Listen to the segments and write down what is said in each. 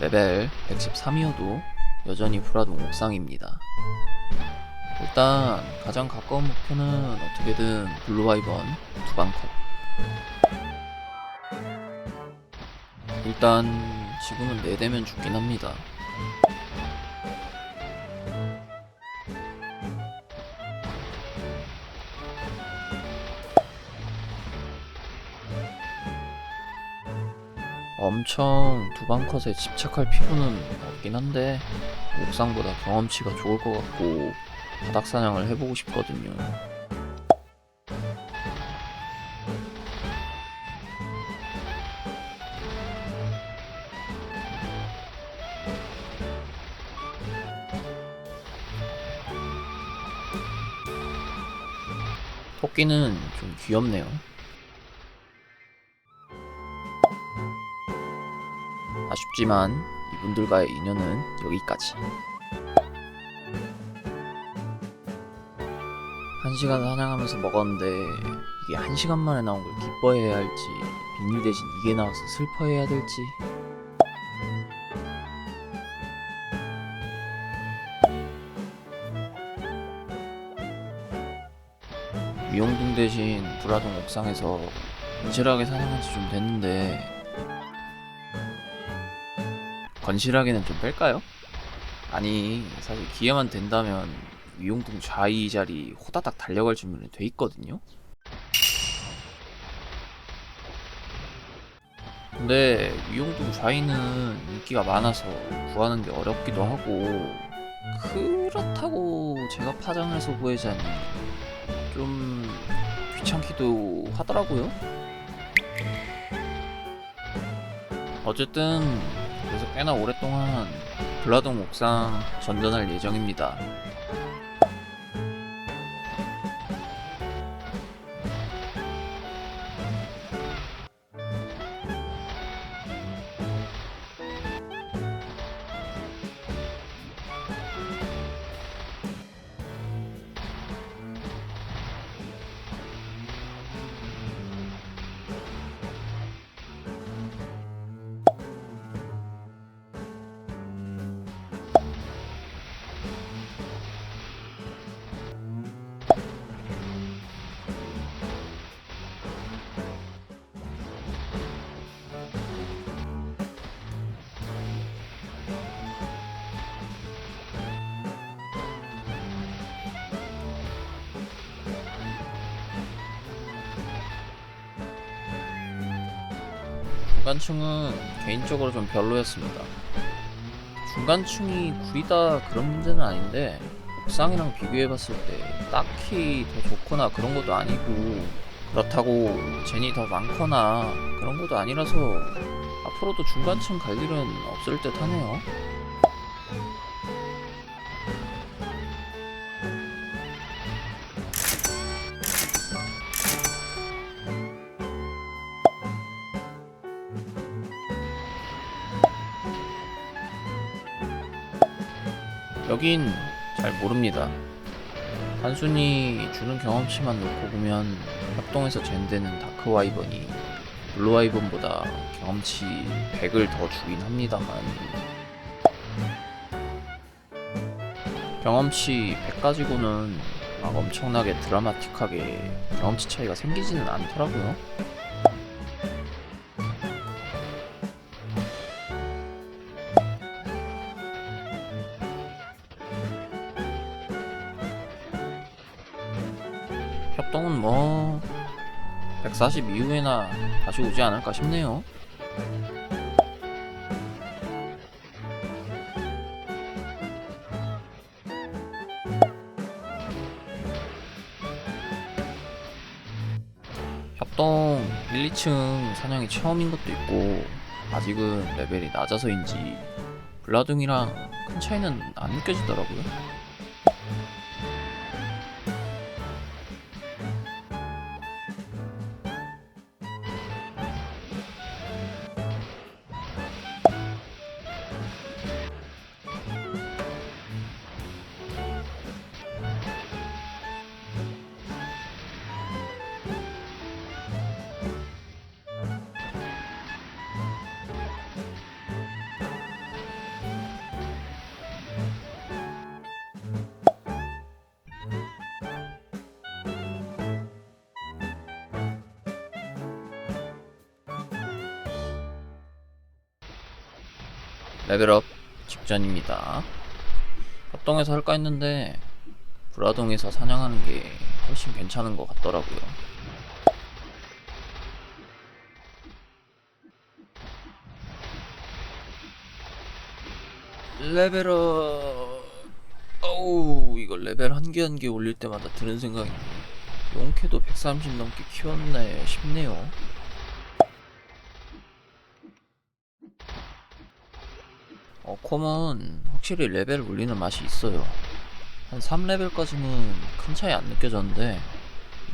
레벨 113이어도 여전히 불화동 옥상입니다. 일단 가장 가까운 목표는 어떻게든 블루와이번 두방컷. 일단 지금은 4대면 죽긴 합니다. 엄청 두방컷에 집착할 필요는 없긴 한데 옥상보다 경험치가 좋을 것 같고 바닥 사냥을 해보고 싶거든요. 토끼는 좀 귀엽네요. 아쉽지만 이분들과의 인연은 여기까지. 한 시간 사냥하면서 먹었는데 이게 한 시간 만에 나온 걸 기뻐해야 할지 비닐 대신 이게 나와서 슬퍼해야 될지 미용동 대신 불화동 옥상에서 건실하게 사냥한 지 좀 됐는데 건실하게는 좀 뺄까요? 아니 사실 기회만 된다면 위용동 좌이 자리 호다닥 달려갈 준비는 돼 있거든요. 근데 위용동 좌이는 인기가 많아서 구하는 게 어렵기도 하고 그렇다고 제가 파장해서 구해자니 좀 귀찮기도 하더라고요. 어쨌든 그래서 꽤나 오랫동안 블라동 옥상 전전할 예정입니다. 중간층은 개인적으로 좀 별로였습니다. 중간층이 구리다 그런 문제는 아닌데 옥상이랑 비교해봤을 때 딱히 더 좋거나 그런 것도 아니고 그렇다고 젠이 더 많거나 그런 것도 아니라서 앞으로도 중간층 갈 일은 없을 듯 하네요. 여긴 잘 모릅니다. 단순히 주는 경험치만 놓고 보면 협동에서 젠되는 다크와이번이 블루와이번보다 경험치 100을 더 주긴 합니다만 경험치 100 가지고는 막 엄청나게 드라마틱하게 경험치 차이가 생기지는 않더라고요. 협동은 뭐 140 이후에나 다시 오지 않을까 싶네요. 협동 1, 2층 사냥이 처음인 것도 있고 아직은 레벨이 낮아서인지 블라둥이랑 큰 차이는 안 느껴지더라고요. 레벨업 직전입니다. 합동에서 할까 했는데 불화동에서 사냥하는 게 훨씬 괜찮은 것 같더라고요. 레벨업 어우 이거 레벨 한 개 한 개 올릴 때마다 드는 생각이 용캐도 130 넘게 키웠네 싶네요. 어, 콤은 확실히 레벨 올리는 맛이 있어요. 한 3레벨까지는 큰 차이 안 느껴졌는데,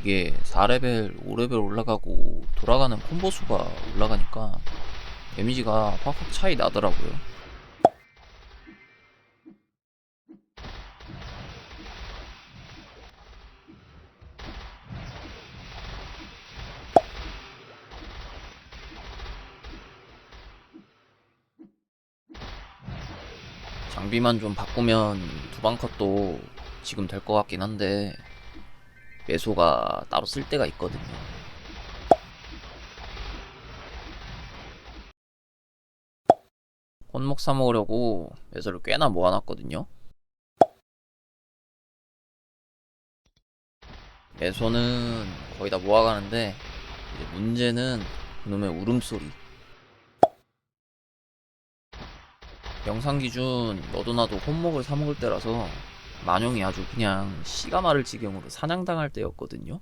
이게 4레벨, 5레벨 올라가고 돌아가는 콤보 수가 올라가니까 데미지가 확확 차이 나더라고요. 장비만 좀 바꾸면 두방 컷도 지금 될 것 같긴 한데 매소가 따로 쓸 때가 있거든요. 혼목 사 먹으려고 매소를 꽤나 모아놨거든요. 매소는 거의 다 모아가는데 문제는 그놈의 울음소리. 영상 기준 너도 나도 혼목을 사 먹을 때라서 만용이 아주 그냥 씨가 마를 지경으로 사냥당할 때였거든요.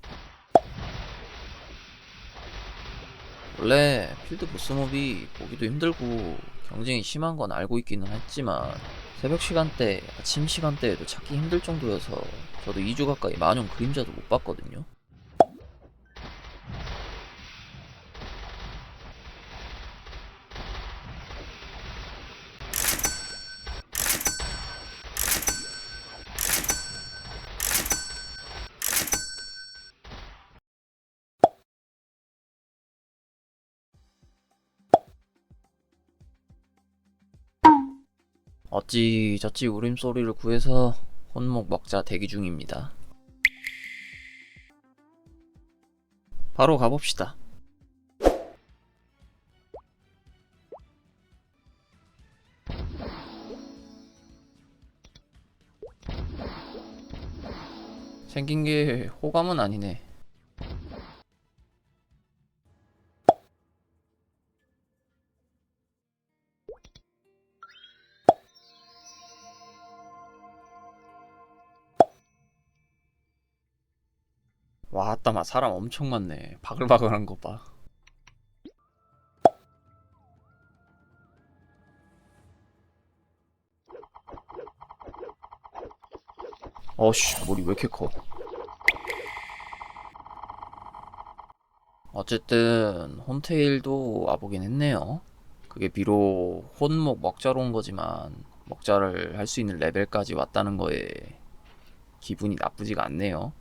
원래 필드 보스몹이 보기도 힘들고 경쟁이 심한 건 알고 있기는 했지만 새벽 시간대, 아침 시간대에도 찾기 힘들 정도여서 저도 2주 가까이 만용 그림자도 못 봤거든요. 어찌 저찌 울음소리를 구해서 혼목 먹자 대기 중입니다. 바로 가봅시다. 생긴 게 호감은 아니네. 와, 아따마 사람 엄청 많네. 바글바글한 거 봐. 어씨, 머리 왜 이렇게 커? 어쨌든 혼테일도 와보긴 했네요. 그게 비록 혼목 먹자로 온 거지만 먹자를 할 수 있는 레벨까지 왔다는 거에 기분이 나쁘지가 않네요.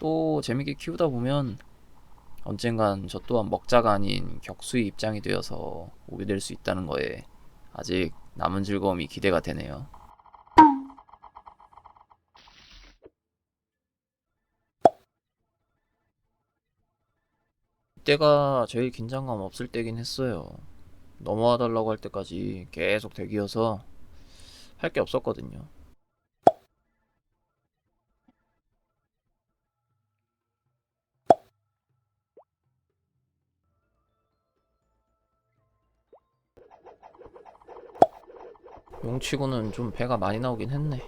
또 재밌게 키우다 보면 언젠간 저 또한 먹자가 아닌 격수의 입장이 되어서 오게 될 수 있다는 거에 아직 남은 즐거움이 기대가 되네요. 이때가 제일 긴장감 없을 때긴 했어요. 넘어와 달라고 할 때까지 계속 대기여서 할 게 없었거든요. 용치고는 좀 배가 많이 나오긴 했네.